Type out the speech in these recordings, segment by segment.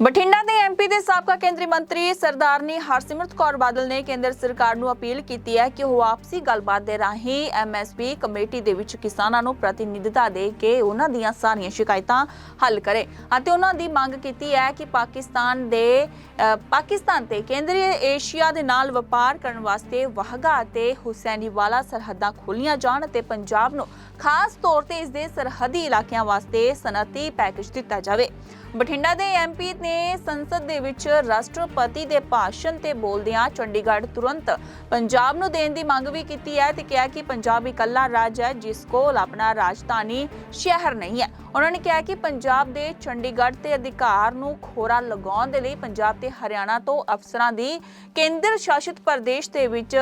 ਬਠਿੰਡਾ ਦੇ ਐਮਪੀ ਦੇ ਸਾਬਕਾ ਕੇਂਦਰੀ ਮੰਤਰੀ ਸਰਦਾਰਨੀ ਹਰਸਿਮਰਤ ਕੌਰ ਬਾਦਲ ਨੇ ਕੇਂਦਰ ਸਰਕਾਰ ਨੂੰ ਅਪੀਲ ਕੀਤੀ ਹੈ ਕਿ ਉਹ ਆਪਸੀ ਗੱਲਬਾਤ ਦੇ ਰਾਹੀਂ ਐਮਐਸਪੀ ਕਮੇਟੀ ਦੇ ਵਿੱਚ ਕਿਸਾਨਾਂ ਨੂੰ ਪ੍ਰਤੀਨਿਧਤਾ ਦੇ ਕੇ ਉਹਨਾਂ ਦੀਆਂ ਸਾਰੀਆਂ ਸ਼ਿਕਾਇਤਾਂ ਹੱਲ ਕਰੇ ਅਤੇ ਉਹਨਾਂ ਦੀ ਮੰਗ ਕੀਤੀ ਹੈ ਕਿ ਪਾਕਿਸਤਾਨ ਦੇ ਪਾਕਿਸਤਾਨ ਤੇ ਕੇਂਦਰੀ ਏਸ਼ੀਆ ਦੇ ਨਾਲ ਵਪਾਰ ਕਰਨ ਵਾਸਤੇ ਵਾਹਗਾ ਅਤੇ ਹੁਸੈਨੀਵਾਲਾ ਸਰਹੱਦਾਂ ਖੋਲੀਆਂ ਜਾਣ ਅਤੇ ਪੰਜਾਬ ਨੂੰ ਖਾਸ ਤੌਰ ਤੇ ਇਸ ਦੇ ਸਰਹੱਦੀ ਇਲਾਕਿਆਂ ਵਾਸਤੇ ਸਨਅਤੀ ਪੈਕੇਜ ਦਿੱਤਾ ਜਾਵੇ। ਬਠਿੰਡਾ ਦੇ ਐਮਪੀ ਨੇ ਸੰਸਦ ਦੇ ਵਿੱਚ ਰਾਸ਼ਟਰਪਤੀ ਦੇ ਭਾਸ਼ਣ ਤੇ ਬੋਲਦਿਆਂ ਚੰਡੀਗੜ੍ਹ ਤੁਰੰਤ ਪੰਜਾਬ ਨੂੰ ਦੇਣ ਦੀ ਮੰਗ ਵੀ ਕੀਤੀ ਹੈ ਤੇ ਕਿਹਾ ਕਿ ਪੰਜਾਬ ਇਕੱਲਾ ਰਾਜ ਹੈ, ਜਿਸ ਕੋਲ ਆਪਣਾ ਰਾਜਧਾਨੀ ਸ਼ਹਿਰ ਨਹੀਂ ਹੈ। ਉਹਨਾਂ ਨੇ ਕਿਹਾ ਕਿ ਪੰਜਾਬ ਦੇ ਚੰਡੀਗੜ੍ਹ ਤੇ ਅਧਿਕਾਰ ਨੂੰ ਖੋਰਾ ਲਗਾਉਣ ਦੇ ਲਈ ਪੰਜਾਬ ਤੇ ਹਰਿਆਣਾ ਤੋਂ ਅਫਸਰਾਂ ਦੀ ਕੇਂਦਰ ਸ਼ਾਸਿਤ ਪ੍ਰਦੇਸ਼ ਦੇ ਵਿੱਚ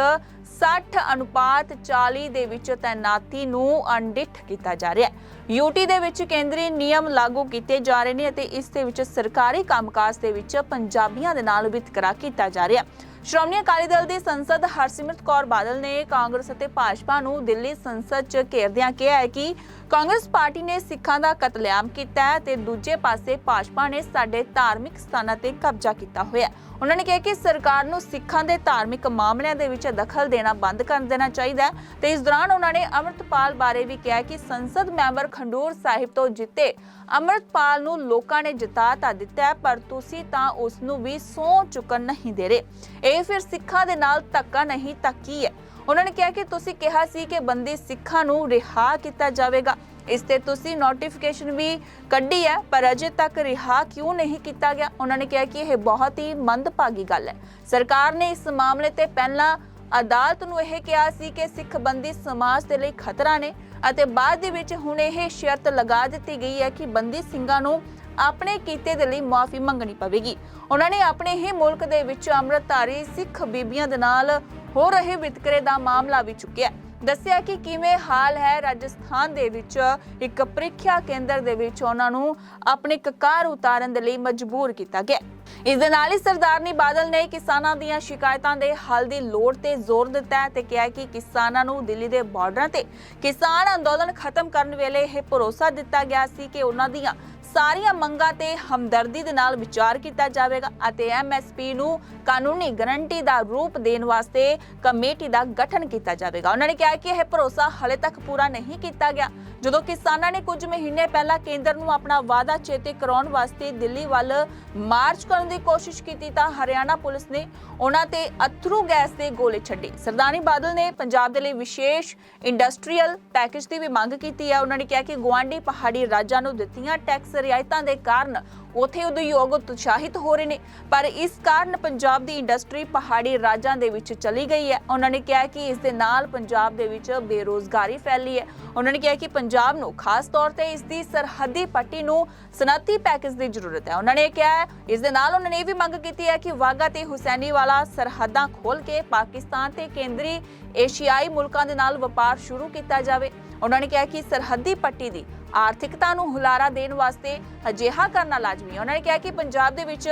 60 ਅਨੁਪਾਤ 40 ਦੇ ਵਿੱਚ ਤੈਨਾਤੀ ਨੂੰ ਅਣਡਿੱਠ ਕੀਤਾ ਜਾ ਰਿਹਾ ਹੈ। ਯੂਟੀ ਦੇ ਵਿੱਚ ਕੇਂਦਰੀ ਨਿਯਮ ਲਾਗੂ ਕੀਤੇ ਜਾ ਰਹੇ ਨੇ ਅਤੇ ਇਸ ਦੇ ਵਿੱਚ, ਸਰਕਾਰੀ ਕੰਮਕਾਜ ਦੇ ਵਿੱਚ ਪੰਜਾਬੀਆਂ ਦੇ ਨਾਲ ਵਿਤਕਰਾ ਕੀਤਾ ਜਾ ਰਿਹਾ। ਹੈ ਸ਼੍ਰੋਮਣੀ ਅਕਾਲੀ ਦਲ ਦੀ ਸੰਸਦ ਹਰਸਿਮਰਤ ਕੌਰ ਬਾਦਲ ਨੇ ਕਾਂਗਰਸ ਅਤੇ ਭਾਜਪਾ ਨੂੰ ਦਿੱਲੀ ਸੰਸਦ 'ਚ ਘੇਰਦਿਆਂ ਕਿਹਾ ਹੈ ਕਿ ਕਾਂਗਰਸ ਪਾਰਟੀ ਨੇ ਸਿੱਖਾਂ ਦਾ ਕਤਲੇਆਮ ਕੀਤਾ ਹੈ ਤੇ ਦੂਜੇ ਪਾਸੇ ਭਾਜਪਾ ਨੇ ਸਾਡੇ ਧਾਰਮਿਕ ਸਥਾਨਾਂ ਤੇ ਕਬਜ਼ਾ ਕੀਤਾ ਹੋਇਆ ਹੈ। ਉਹਨਾਂ ਨੇ ਕਿਹਾ ਕਿ ਸਰਕਾਰ ਨੂੰ ਸਿੱਖਾਂ ਦੇ ਧਾਰਮਿਕ ਮਾਮਲਿਆਂ ਦੇ ਵਿੱਚ ਦਖਲ ਦੇਣਾ ਬੰਦ ਕਰ ਦੇਣਾ ਚਾਹੀਦਾ ਹੈ ਤੇ ਇਸ ਦੌਰਾਨ ਉਹਨਾਂ ਨੇ ਅੰਮ੍ਰਿਤਪਾਲ ਬਾਰੇ ਵੀ ਕਿਹਾ ਕਿ ਸੰਸਦ ਮੈਂਬਰ ਖੰਡੂਰ ਸਾਹਿਬ ਤੋਂ ਜਿੱਤੇ ਅੰਮ੍ਰਿਤਪਾਲ ਨੂੰ ਲੋਕਾਂ ਨੇ ਜਿਤਾ ਤਾਂ ਦਿੱਤਾ ਹੈ, ਪਰ ਤੁਸੀਂ ਤਾਂ ਉਸ ਨੂੰ ਵੀ ਸਹੁੰ ਚੁੱਕਣ ਨਹੀਂ ਦੇ ਰਹੇ। ਇਹ ਫਿਰ ਸਿੱਖਾਂ ਦੇ ਨਾਲ ਧੱਕਾ ਨਹੀਂ ਤਾਂ ਕੀ ਹੈ। ਉਹਨਾਂ ਨੇ ਕਿਹਾ ਕਿ ਤੁਸੀਂ ਕਿਹਾ ਸੀ ਕਿ ਬੰਦੀ ਸਿੱਖਾਂ ਨੂੰ ਰਿਹਾ ਕੀਤਾ ਜਾਵੇਗਾ। ਇਸ ਤੇ ਤੁਸੀਂ ਨੋਟੀਫਿਕੇਸ਼ਨ ਵੀ ਕੱਢੀ ਹੈ, ਪਰ ਅਜੇ ਤੱਕ ਰਿਹਾ ਕਿਉਂ ਨਹੀਂ ਕੀਤਾ ਗਿਆ? ਉਹਨਾਂ ਨੇ ਕਿਹਾ ਕਿ ਇਹ ਬਹੁਤ ਹੀ ਮੰਦਭਾਗੀ ਗੱਲ ਹੈ। ਸਰਕਾਰ ਨੇ ਇਸ ਮਾਮਲੇ ਤੇ ਪਹਿਲਾਂ ਅਦਾਲਤ ਨੂੰ ਇਹ ਕਿਹਾ ਸੀ ਕਿ ਸਿੱਖ ਬੰਦੀ ਸਮਾਜ ਦੇ ਲਈ ਖਤਰਾ ਨੇ ਅਤੇ ਬਾਅਦ ਦੇ ਵਿੱਚ ਹੁਣ ਇਹ ਸ਼ਰਤ ਲਗਾ ਦਿੱਤੀ ਗਈ ਹੈ ਕਿ ਬੰਦੀ ਸਿੰਘਾਂ ਨੂੰ ਆਪਣੇ ਕੀਤੇ ਦੇ ਲਈ ਮਾਫੀ ਮੰਗਣੀ ਪਵੇਗੀ। ਉਹਨਾਂ ਨੇ ਆਪਣੇ ਹੀ ਮੁਲਕ ਦੇ ਵਿੱਚ ਅੰਮ੍ਰਿਤਧਾਰੀ ਸਿੱਖ ਬੀਬੀਆਂ ਦੇ ਨਾਲ ਹੋ ਰਹੇ ਵਿਤਕਰੇ ਦਾ ਮਾਮਲਾ ਵੀ ਚੁੱਕਿਆ ਦੱਸਿਆ ਕਿ ਕਿਵੇਂ ਹਾਲ ਹੈ, ਰਾਜਸਥਾਨ ਦੇ ਵਿੱਚ ਇੱਕ ਪ੍ਰੀਖਿਆ ਕੇਂਦਰ ਦੇ ਵਿੱਚ ਉਹਨਾਂ ਨੂੰ ਆਪਣੇ ਕਕਾਰ ਉਤਾਰਨ ਦੇ ਲਈ ਮਜਬੂਰ ਕੀਤਾ ਗਿਆ ਇਸ ਦੇ ਨਾਲ ਹੀ ਸਰਦਾਰਨੀ ਬਾਦਲ ਨੇ ਕਿਸਾਨਾਂ ਦੀਆਂ ਸ਼ਿਕਾਇਤਾਂ ਦੇ ਹੱਲ ਦੀ ਲੋੜ ਤੇ ਜ਼ੋਰ ਦਿੱਤਾ ਤੇ ਕਿਹਾ ਕਿ ਕਿਸਾਨਾਂ ਨੂੰ ਦਿੱਲੀ ਦੇ ਬਾਰਡਰਾਂ ਤੇ ਕਿਸਾਨ ਅੰਦੋਲਨ ਖਤਮ ਕਰਨ ਵੇਲੇ ਇਹ ਭਰੋਸਾ ਦਿੱਤਾ ਗਿਆ ਸੀ ਕਿ ਉਹਨਾਂ ਦੀਆਂ ਸਾਰੀਆਂ ਮੰਗਾਂ ਤੇ ਹਮਦਰਦੀ ਦੇ ਨਾਲ ਵਿਚਾਰ ਕੀਤਾ ਜਾਵੇਗਾ ਅਤੇ ਐਮਐਸਪੀ ਨੂੰ ਕਾਨੂੰਨੀ ਗਰੰਟੀ ਦਾ ਰੂਪ ਦੇਣ ਵਾਸਤੇ ਕਮੇਟੀ ਦਾ ਗਠਨ ਕੀਤਾ ਜਾਵੇਗਾ। ਉਹਨਾਂ ਨੇ ਕਿਹਾ ਕਿ ਇਹ ਭਰੋਸਾ ਹਲੇ ਤੱਕ ਪੂਰਾ ਨਹੀਂ ਕੀਤਾ ਗਿਆ। ਜਦੋਂ ਕਿਸਾਨਾਂ ਨੇ ਕੁਝ ਮਹੀਨੇ ਪਹਿਲਾਂ ਕੇਂਦਰ ਨੂੰ ਆਪਣਾ ਵਾਅਦਾ ਚੇਤੇ ਕਰਾਉਣ ਵਾਸਤੇ ਦਿੱਲੀ ਵੱਲ ਮਾਰਚ ਕਰਨ ਦੀ ਕੋਸ਼ਿਸ਼ ਕੀਤੀ ਤਾਂ ਹਰਿਆਣਾ ਪੁਲਿਸ ਨੇ ਉਹਨਾਂ ਤੇ ਅਥਰੂ ਗੈਸ ਦੇ ਗੋਲੇ ਛੱਡੇ। ਸਰਦਾਨੀ ਬਾਦਲ ਨੇ ਪੰਜਾਬ ਦੇ ਲਈ ਵਿਸ਼ੇਸ਼ ਇੰਡਸਟਰੀਅਲ ਪੈਕੇਜ ਦੀ ਵੀ ਮੰਗ ਕੀਤੀ ਹੈ। ਉਹਨਾਂ ਨੇ ਕਿਹਾ ਕਿ ਗੁਆਂਢੀ ਪਹਾੜੀ ਰਾਜਾਂ ਨੂੰ ਦਿੱਤੀਆਂ ਟੈਕਸ ਰਿਆਇਤਾਂ ਦੇ ਕਾਰਨ ਉਥੇ ਉਦਯੋਗ ਉਤਸ਼ਾਹਿਤ ਹੋ ਰਹੇ ਨੇ। ਪਰ ਇਸ ਕਾਰਨ ਪੰਜਾਬ ਦੀ ਇੰਡਸਟਰੀ ਪਹਾੜੀ ਰਾਜਾਂ ਦੇ ਵਿੱਚ ਚਲੀ ਗਈ ਹੈ। ਉਹਨਾਂ ਨੇ ਕਿਹਾ ਕਿ ਇਸ ਦੇ ਨਾਲ ਪੰਜਾਬ ਦੇ ਵਿੱਚ ਬੇਰੋਜ਼ਗਾਰੀ ਫੈਲੀ ਹੈ। ਉਹਨਾਂ ਨੇ ਕਿਹਾ ਕਿ ਪੰਜਾਬ ਨੂੰ ਖਾਸ ਤੌਰ ਤੇ ਇਸ ਦੀ ਸਰਹੱਦੀ ਪੱਟੀ ਨੂੰ ਸਨਅਤੀ ਪੈਕੇਜ ਦੀ ਜ਼ਰੂਰਤ ਹੈ। ਉਹਨਾਂ ਨੇ ਕਿਹਾ ਇਸ ਦੇ ਨਾਲ ਉਹਨਾਂ ਨੇ ਇਹ ਵੀ ਮੰਗ ਕੀਤੀ ਹੈ ਕਿ ਵਾਗਾ ਤੇ ਹੁਸੈਨੀ ਵਾਲਾ ਸਰਹੱਦਾਂ ਖੋਲ ਕੇ ਪਾਕਿਸਤਾਨ ਤੇ ਕੇਂਦਰੀ ਏਸ਼ੀਆਈ ਮੁਲਕਾਂ ਦੇ ਨਾਲ ਵਪਾਰ ਸ਼ੁਰੂ ਕੀਤਾ ਜਾਵੇ। ਉਹਨਾਂ ਨੇ ਕਿਹਾ ਕਿ ਸਰਹੱਦੀ ਪੱਟੀ ਦੀ ਆਰਥਿਕਤਾ ਨੂੰ ਹੁਲਾਰਾ ਦੇਣ ਵਾਸਤੇ ਅਜਿਹਾ ਕਰਨਾ ਲਾਜ਼ਮੀ ਹੈ। ਉਹਨਾਂ ਨੇ ਕਿਹਾ ਕਿ ਪੰਜਾਬ ਦੇ ਵਿੱਚ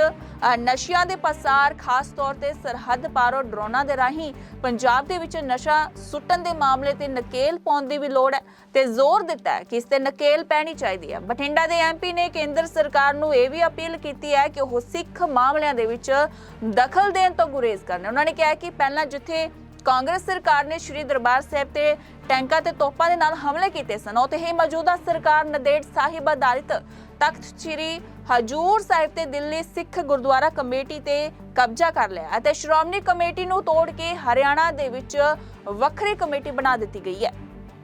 ਨਸ਼ਿਆਂ ਦੇ ਪਸਾਰ, ਖਾਸ ਤੌਰ ਤੇ ਸਰਹੱਦ ਪਾਰੋਂ ਡਰੋਨਾਂ ਦੇ ਰਾਹੀਂ ਪੰਜਾਬ ਦੇ ਵਿੱਚ ਨਸ਼ਾ ਸੁੱਟਣ ਦੇ ਮਾਮਲੇ ਤੇ ਨਕੇਲ ਪਾਉਣ ਦੀ ਵੀ ਲੋੜ ਹੈ ਤੇ ਜ਼ੋਰ ਦਿੱਤਾ ਹੈ ਕਿ ਇਸ ਤੇ ਨਕੇਲ ਪੈਣੀ ਚਾਹੀਦੀ ਹੈ। ਬਠਿੰਡਾ ਦੇ ਐਮਪੀ ਨੇ ਕੇਂਦਰ ਸਰਕਾਰ ਨੂੰ ਇਹ ਵੀ ਅਪੀਲ ਕੀਤੀ ਹੈ ਕਿ ਉਹ ਸਿੱਖ ਮਾਮਲਿਆਂ ਦੇ ਵਿੱਚ ਦਖਲ ਦੇਣ ਤੋਂ ਗੁਰੇਜ਼ ਕਰਨ। ਉਹਨਾਂ ਨੇ ਕਿਹਾ ਕਿ ਪਹਿਲਾਂ ਜਿੱਥੇ ਕਾਂਗਰਸ ਸਰਕਾਰ ਨੇ ਸ਼੍ਰੀ ਦਰਬਾਰ ਸਾਹਿਬ ਤੇ ਟੈਂਕਾਂ ਤੇ ਤੋਪਾਂ ਦੇ ਨਾਲ ਹਮਲੇ ਕੀਤੇ ਸਨ। ਉੱਥੇ ਹੀ ਮੌਜੂਦਾ ਸਰਕਾਰ ਨਦੇੜ ਸਾਹਿਬ ਅਧਾਰਿਤ ਤਖਤ ਸ੍ਰੀ ਹਜੂਰ ਸਾਹਿਬ ਤੇ ਦਿੱਲੀ ਸਿੱਖ ਗੁਰਦੁਆਰਾ ਕਮੇਟੀ ਤੇ ਕਬਜ਼ਾ ਕਰ ਲਿਆ ਅਤੇ ਸ਼੍ਰੋਮਣੀ ਕਮੇਟੀ ਨੂੰ ਤੋੜ ਕੇ ਹਰਿਆਣਾ ਦੇ ਵਿੱਚ ਵੱਖਰੀ ਕਮੇਟੀ ਬਣਾ ਦਿੱਤੀ ਗਈ ਹੈ।